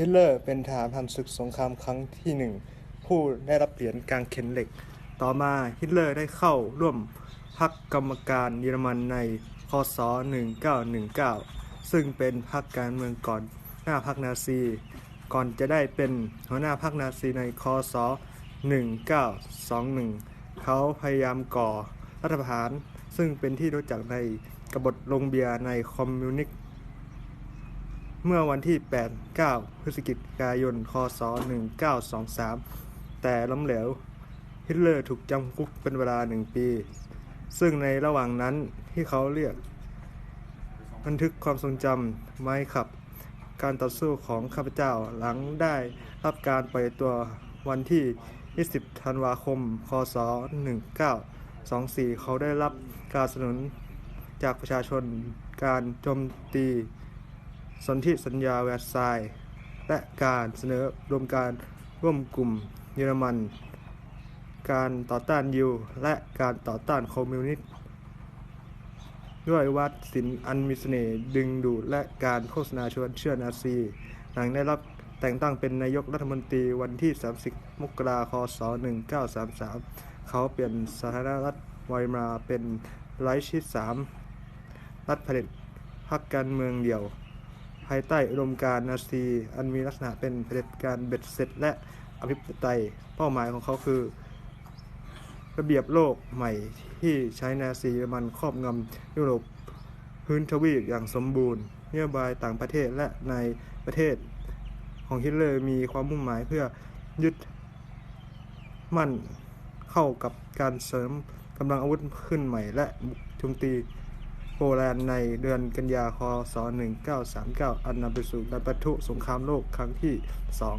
ฮิตเลอร์เป็นทหารพันศึกสงครามครั้งที่หนึ่งผู้ได้รับเหรียญกางเขนเหล็ก ต่อมาฮิตเลอร์ได้เข้าร่วมพรรคกรรมการเยอรมันในคศ 1919 ซึ่งเป็นพรรคการเมืองก่อนหน้าพรรคนาซี ก่อนจะได้เป็นหัวหน้าพรรคนาซีในคศ 1921 เขาพยายามก่อรัฐประหาร ซึ่งเป็นที่รู้จักในกบฏลงเบียร์ในคอมมิวนิสต์ เมื่อวันที่ 8 9 พฤศจิกายน คศ 1923 แต่ล้มเหลว ฮิตเลอร์ถูกจำคุกเป็นเวลาหนึ่งปี ซึ่งในระหว่างนั้นที่เขาเรียก บันทึกความทรงจำไม้ขับ การต่อสู้ของข้าพเจ้าหลังได้รับการปล่อยตัววันที่ 20 ธันวาคม คศ 1924 เขาได้รับการสนับสนุนจากประชาชนการโจมตี สนธิสัญญาแวร์ซายน์และการเสนอรวมการร่วมกลุ่มเยอรมัน การต่อต้านยิว และการต่อต้านคอมมิวนิสต์ด้วยวัดศิลป์อันมีเสน่ห์ดึงดูดและการโฆษณาชวนเชื่อนาซีหลังได้รับแต่งตั้งเป็นนายกรัฐมนตรีวันที่ 30 มกราคมคศ1933 เขาเปลี่ยนสถานะรัฐไวมาเป็นไลชิสามรัฐเผด็จพรรคการเมืองเดี่ยว ภายใต้อุดมการณ์นาซีอันมีลักษณะเป็นเผด็จการเบ็ดเสร็จ และอภิปไตยเป้าหมายของเขาคือ ระเบียบโลกใหม่ที่ใช้นาซีเยอรมันครอบงำยุโรปพื้นทวีปอย่างสมบูรณ์นโยบายต่างประเทศและในประเทศของฮิตเลอร์มีความมุ่งหมายเพื่อยึดมั่นเข้ากับการเสริมกำลังอาวุธขึ้นใหม่และบุกโจมตี โปแลนด์ในเดือนกันยาคศ1939 อันนำไปสู่การปะทุสงครามโลกครั้งที่สอง